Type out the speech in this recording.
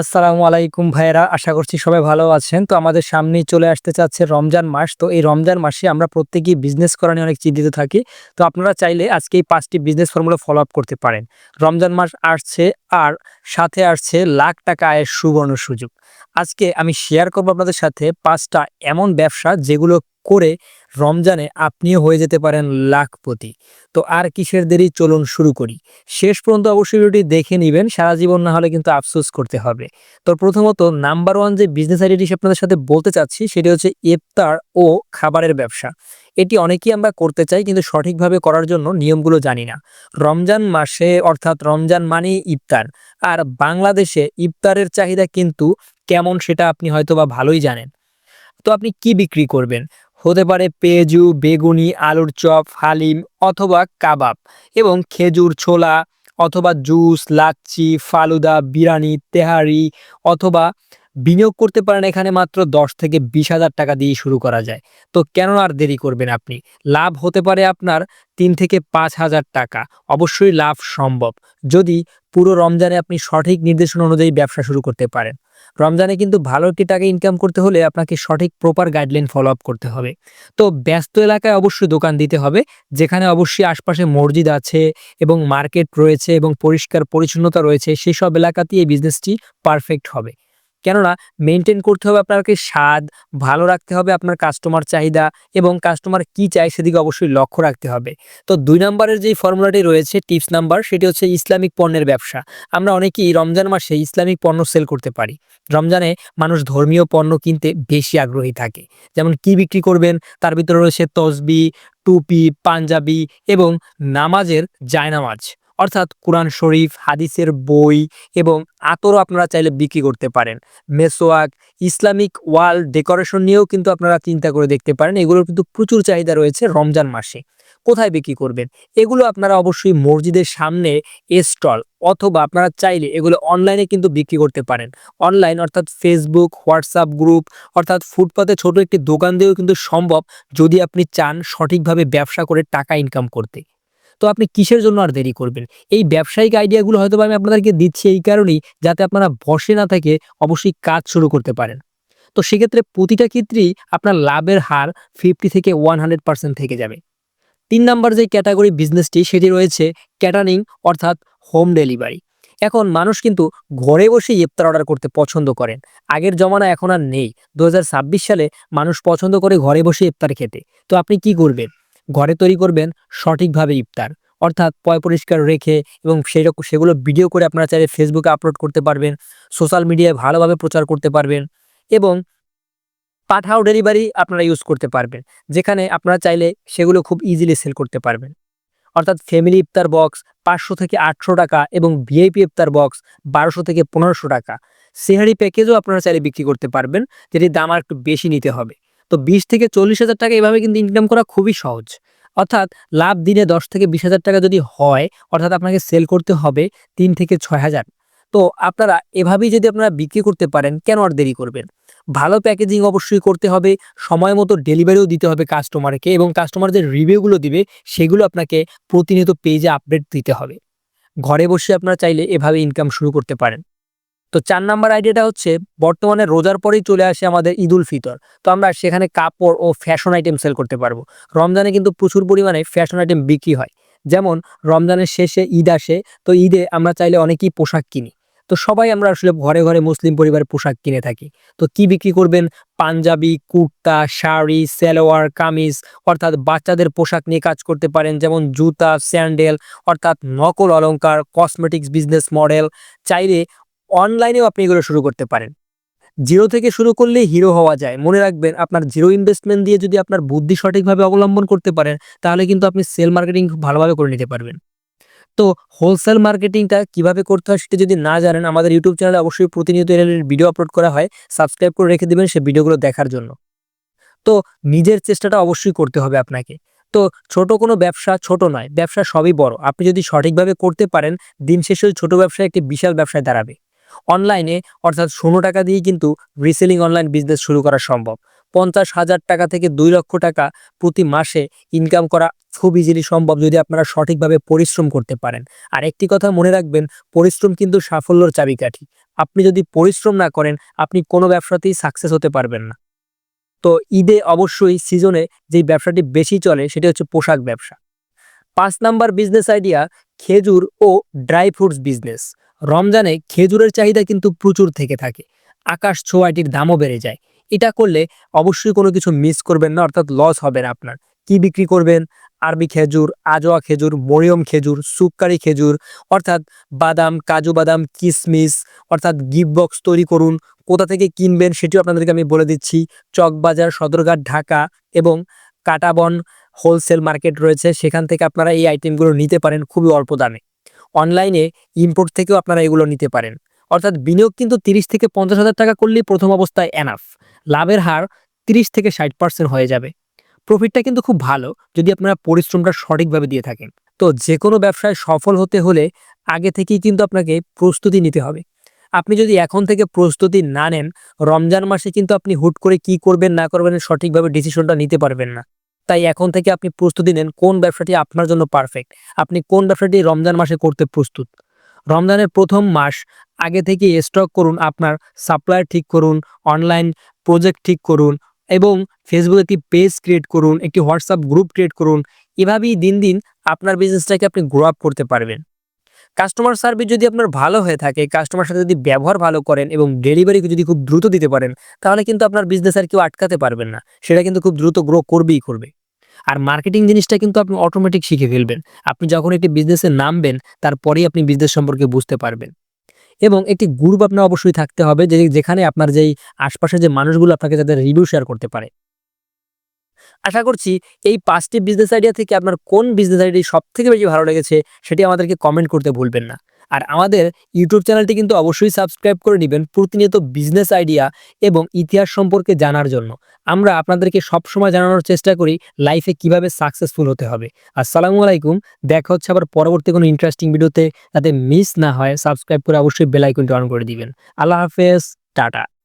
আসসালামু আলাইকুম ভাইয়েরা, আশা করছি সবাই ভালো আছেন। তো আমাদের সামনেই চলে আসতে চাচ্ছে রমজান মাস। তো এই রমজান মাসে আমরা প্রত্যেকেই বিজনেস করা নিয়ে অনেক চিন্তিত থাকি। তো আপনারা চাইলে আজকে এই পাঁচটি বিজনেস ফর্মুলা ফলো আপ করতে পারেন। রমজান মাস আসছে আর সাথে আসছে লাখ টাকা আয়ের সুবর্ণ সুযোগ। আজকে আমি শেয়ার করব আপনাদের সাথে পাঁচটা এমন ব্যবসা যেগুলো করে রমজানে আপনিও হয়ে যেতে পারেন লাখপতি। তো আর কিসের দেরি? চলুন শুরু করি। শেষ পর্যন্ত অবশ্যই ভিডিওটি দেখে নেবেন। সারা জীবন না হলে কিন্তু আফসোস করতে হবে। তো প্রথমত নাম্বার ওয়ান যে বিজনেস আইডিয়াটি আপনাদের সাথে বলতে চাচ্ছি, সেটি হচ্ছে ইফতার ও খাবারের ব্যবসা। এটি অনেকেই আমরা করতে চাই, কিন্তু সঠিকভাবে করার জন্য নিয়মগুলো জানি না। রমজান মাসে অর্থাৎ রমজান মানেই ইফতার। আর বাংলাদেশে ইফতারের চাহিদা কিন্তু কেমন সেটা আপনি হয়তো বা ভালোই জানেন। তো আপনি কি বিক্রি করবেন? হতে পারে পেঁয়াজু, বেগুনি, আলুর চপ, হালিম অথবা কাবাব এবং খেজুর ছোলা অথবা জুস, লাচ্ছি, ফালুদা, বিরিয়ানি, তেহারি অথবা বিনিয়োগ করতে পারেন এখানে মাত্র দশ থেকে বিশ হাজার টাকা দিয়ে শুরু করা যায়। তো কেন আর দেরি করবেন আপনি? লাভ হতে পারে আপনার তিন থেকে পাঁচ হাজার টাকা। অবশ্যই লাভ সম্ভব। যদি পুরো রমজানে আপনি সঠিক নির্দেশনা অনুযায়ী ব্যবসা শুরু করতে পারেন। রমজানে কিন্তু ভালো একটি টাকা ইনকাম করতে হলে আপনাকে সঠিক প্রপার গাইডলাইন ফলো আপ করতে হবে। তো ব্যস্ত এলাকায় অবশ্যই দোকান দিতে হবে, যেখানে অবশ্যই আশপাশে মসজিদ আছে এবং মার্কেট রয়েছে এবং পরিষ্কার পরিচ্ছন্নতা রয়েছে সেই সব এলাকাতেই এই বিজনেসটি পারফেক্ট হবে। কেননা মেনটেন করতে হবে আপনাকে স্বাদ, ভালো রাখতে হবে আপনার কাস্টমার চাহিদা এবং কাস্টমার কি চায় সেদিকে অবশ্যই লক্ষ্য রাখতে হবে। তো দুই নম্বরের যেই ফর্মুলাটি রয়েছে টিপস নাম্বার সেটি হচ্ছে ইসলামিক পণ্যের ব্যবসা। আমরা অনেকেই রমজান মাসে ইসলামিক পণ্য সেল করতে পারি। রমজানে মানুষ ধর্মীয় পণ্য কিনতে বেশি আগ্রহী থাকে। যেমন কি বিক্রি করবেন, তার ভিতরে রয়েছে তসবি, টুপি, পাঞ্জাবি এবং নামাজের জায়নামাজ। অর্থাৎ কোরআন শরীফ, হাদিসের বই এবং আতরও আপনারা চাইলে বিক্রি করতে পারেন। মেসোয়াক, ইসলামিক ওয়াল ডেকোরেশন নিয়েও কিন্তু আপনারা চিন্তা করে দেখতে পারেন। এগুলোর কিন্তু প্রচুর চাহিদা রয়েছে রমজান মাসে। কোথায় বিক্রি করবেন? এগুলো আপনারা অবশ্যই মসজিদের সামনে স্টল অথবা আপনারা চাইলে এগুলো অনলাইনে কিন্তু বিক্রি করতে পারেন। অনলাইন অর্থাৎ ফেসবুক, হোয়াটসঅ্যাপ গ্রুপ অর্থাৎ ফুটপাতে ছোট একটি দোকান দিয়েও কিন্তু সম্ভব যদি আপনি চান সঠিকভাবে ব্যবসা করে টাকা ইনকাম করতে। তো আপনি কিসের জন্য আর দেরি করবেন? এই ব্যবসায়িক আইডিয়াগুলো হয়তো আমি আপনাদেরকে দিচ্ছি এই কারণেই যাতে আপনারা বসে না থেকে অবশ্যই কাজ শুরু করতে পারেন। তো সেক্ষেত্রে প্রতিটা ক্ষেত্রেই আপনার লাভের হার ফিফটি থেকে ওয়ান থেকে যাবে। তিন নাম্বার যে ক্যাটাগরি বিজনেসটি সেটি রয়েছে ক্যাটারিং অর্থাৎ হোম ডেলিভারি এখন মানুষ কিন্তু ঘরে বসে ইফতার অর্ডার করতে পছন্দ করেন। আগের জমানা এখন আর নেই। দু হাজার ছাব্বিশ সালে মানুষ পছন্দ করে ঘরে বসে ইফতার খেতে। তো আপনি কি করবেন? ঘরে তৈরি করবেন সঠিকভাবে ইফতার। অর্থাৎ পয় পরিষ্কার রেখে এবং সেরকম সেগুলো ভিডিও করে আপনারা চাইলে ফেসবুকে আপলোড করতে পারবেন সোশ্যাল মিডিয়ায় ভালোভাবে প্রচার করতে পারবেন এবং পাঠাও ডেলিভারি আপনারা ইউজ করতে পারবেন, যেখানে আপনারা চাইলে সেগুলো খুব ইজিলি সেল করতে পারবেন। অর্থাৎ ফ্যামিলি ইফতার বক্স পাঁচশো থেকে আটশো টাকা এবং ভিআইপি ইফতার বক্স বারোশো থেকে পনেরোশো টাকা। সেহারি প্যাকেজও আপনারা চাইলে বিক্রি করতে পারবেন, যেটির দাম আর একটু বেশি নিতে হবে। তো বিশ থেকে চল্লিশ হাজার টাকা এভাবে কিন্তু ইনকাম করা খুবই সহজ। অর্থাৎ লাভ দিনে দশ থেকে বিশ হাজার টাকা যদি হয়, অর্থাৎ আপনাকে সেল করতে হবে তিন থেকে ছয় হাজার। তো আপনারা এভাবেই যদি আপনারা বিক্রি করতে পারেন, কেন আর দেরি করবেন? ভালো প্যাকেজিং অবশ্যই করতে হবে, সময় মতো ডেলিভারিও দিতে হবে কাস্টমারকে এবং কাস্টমার যে রিভিউগুলো দিবে, সেগুলো আপনাকে প্রতিনিয়ত পেজে আপডেট দিতে হবে। ঘরে বসে আপনারা চাইলে এভাবে ইনকাম শুরু করতে পারেন। তো চার নাম্বার আইডিয়াটা হচ্ছে বর্তমানে রোজার পরেই চলে আসে আমাদের ঈদ উল ফিতর। তো আমরা সেখানে কাপড় ও ফ্যাশন আইটেম সেল করতে পারব। রমজানে কিন্তু প্রচুর পরিমাণে ফ্যাশন আইটেম বিক্রি হয়। যেমন রমজানের শেষে ঈদ আসে, তো ঈদে আমরা চাইলে অনেকেই পোশাক কিনি। তো সবাই আমরা আসলে ঘরে ঘরে মুসলিম পরিবারে পোশাক কিনে থাকি। তো কি বিক্রি করবেন? পাঞ্জাবি, কুর্তা, শাড়ি, সালোয়ার, কামিজ, অর্থাৎ বাচ্চাদের পোশাক নিয়ে কাজ করতে পারেন। যেমন জুতা, স্যান্ডেল, অর্থাৎ নকল অলংকার কসমেটিক্স বিজনেস মডেল চাইলে অনলাইনেও আপনি এগুলো শুরু করতে পারেন। জিরো থেকে শুরু করলে হিরো হওয়া যায়। মনে রাখবেন, আপনার জিরো ইনভেস্টমেন্ট দিয়ে যদি আপনার বুদ্ধি সঠিকভাবে অবলম্বন করতে পারেন, তাহলে কিন্তু আপনি সেল মার্কেটিং খুব ভালোভাবে করে নিতে পারবেন। তো হোলসেল মার্কেটিংটা কীভাবে করতে হয় সেটা যদি না জানেন, আমাদের ইউটিউব চ্যানেলে অবশ্যই প্রতিনিয়ত এর ভিডিও আপলোড করা হয়। সাবস্ক্রাইব করে রেখে দেবেন সে ভিডিওগুলো দেখার জন্য। তো নিজের চেষ্টাটা অবশ্যই করতে হবে আপনাকে। তো ছোট কোনো ব্যবসা ছোট নয়, ব্যবসা সবই বড়। আপনি যদি সঠিকভাবে করতে পারেন, দিন শেষে ছোট ব্যবসা একটি বিশাল ব্যবসায় দাঁড়াবে। অনলাইনে অর্থাৎ ষোলো টাকা দিয়ে কিন্তু রিসেলিং অনলাইন বিজনেস শুরু করা সম্ভব। পঞ্চাশ হাজার টাকা থেকে দুই লক্ষ টাকা প্রতি মাসে ইনকাম করা খুব ইজিলি সম্ভব যদি আপনারা সঠিকভাবে পরিশ্রম করতে পারেন। আর একটি কথা মনে রাখবেন, পরিশ্রম কিন্তু সাফল্যর চাবিকাঠি। আপনি যদি পরিশ্রম না করেন, আপনি কোনো ব্যবসাতেই সাকসেস হতে পারবেন না। তো ঈদে অবশ্যই সিজনে যেই ব্যবসাটি বেশি চলে, সেটি হচ্ছে পোশাক ব্যবসা। পাঁচ নাম্বার বিজনেস আইডিয়া খেজুর ও ড্রাই ফ্রুটস বিজনেস রমজানে খেজুরের চাহিদা কিন্তু প্রচুর থেকে থাকে। আকাশ ছোঁয়া এটির দামও বেড়ে যায়। এটা করলে অবশ্যই কোনো কিছু মিস করবেন না, অর্থাৎ লস হবে না আপনার। কি বিক্রি করবেন? আরবি খেজুর, আজোয়া খেজুর, মরিয়ম খেজুর, সুপকারি খেজুর, অর্থাৎ বাদাম, কাজু বাদাম কিশমিশ অর্থাৎ গিফট বক্স তৈরি করুন। কোথা থেকে কিনবেন সেটিও আপনাদেরকে আমি বলে দিচ্ছি। চকবাজার, সদরঘাট, ঢাকা এবং কাটাবন হোলসেল মার্কেট রয়েছে। সেখান থেকে আপনারা এই আইটেমগুলো নিতে পারেন খুবই অল্প দামে। অনলাইনে ইম্পোর্ট থেকেও আপনারা এগুলো নিতে পারেন। অর্থাৎ বিনিয়োগ কিন্তু তিরিশ থেকে পঞ্চাশ হাজার টাকা করলেই প্রথম অবস্থায় এনাফ লাভের হার তিরিশ থেকে ষাট পার্সেন্ট হয়ে যাবে। প্রফিটটা কিন্তু খুব ভালো, যদি আপনারা পরিশ্রমটা সঠিকভাবে দিয়ে থাকেন। তো যে কোনো ব্যবসায় সফল হতে হলে আগে থেকেই কিন্তু আপনাকে প্রস্তুতি নিতে হবে। আপনি যদি এখন থেকে প্রস্তুতি না নেন, রমজান মাসে কিন্তু আপনি হুট করে কি করবেন না করবেন সঠিকভাবে ডিসিশনটা নিতে পারবেন না। তাই এখন থেকে আপনি প্রস্তুতি নেন কোন ব্যবসাটি আপনার জন্য পারফেক্ট আপনি কোন ব্যবসাটি রমজান মাসে করতে প্রস্তুত। রমজানের প্রথম মাস, আগে থেকে স্টক করুন, আপনার সাপ্লায়ার ঠিক করুন অনলাইন প্রজেক্ট ঠিক করুন এবং ফেসবুকে একটি পেজ ক্রিয়েট করুন, একটি হোয়াটসঅ্যাপ গ্রুপ ক্রিয়েট করুন। এভাবেই দিন দিন আপনার বিজনেসটাকে আপনি গ্রো আপ করতে পারবেন। কাস্টমার সার্ভিস যদি আপনার ভালো হয়ে থাকে কাস্টমার সাথে যদি ব্যবহার ভালো করেন এবং ডেলিভারি যদি খুব দ্রুত দিতে পারেন, তাহলে কিন্তু আপনার বিজনেস আর কেউ আটকাতে পারবেন না। সেটা কিন্তু খুব দ্রুত গ্রো করবেই করবে। আর মার্কেটিং জিনিসটা কিন্তু আপনি অটোমেটিক শিখে ফেলবেন। আপনি যখন একটি বিজনেসে নামবেন, তারপরেই আপনি বিজনেস সম্পর্কে বুঝতে পারবেন। এবং একটি গ্রুপ আপনার অবশ্যই থাকতে হবে যে যেখানে আপনার যেই আশপাশে যে মানুষগুলো আপনাকে তাদের রিভিউ শেয়ার করতে পারে। আশা করছি এই পাঁচটি বিজনেস আইডিয়া থেকে আপনার কোন বিজনেস আইডিয়া সব থেকে বেশি ভালো লেগেছে, সেটি আমাদেরকে কমেন্ট করতে ভুলবেন না। আর আমাদের ইউটিউব চ্যানেলটি কিন্তু অবশ্যই সাবস্ক্রাইব করে নেবেন প্রতিনিয়ত বিজনেস আইডিয়া এবং ইতিহাস সম্পর্কে জানার জন্য। আমরা আপনাদেরকে সবসময় জানানোর চেষ্টা করি লাইফে কীভাবে সাকসেসফুল হতে হবে। আসসালামু আলাইকুম, দেখা হচ্ছে আবার পরবর্তী কোনো ইন্টারেস্টিং ভিডিওতে যাতে মিস না হয় সাবস্ক্রাইব করে অবশ্যই বেলাইকনটি অন করে দিবেন। আল্লাহ হাফেজ, টাটা।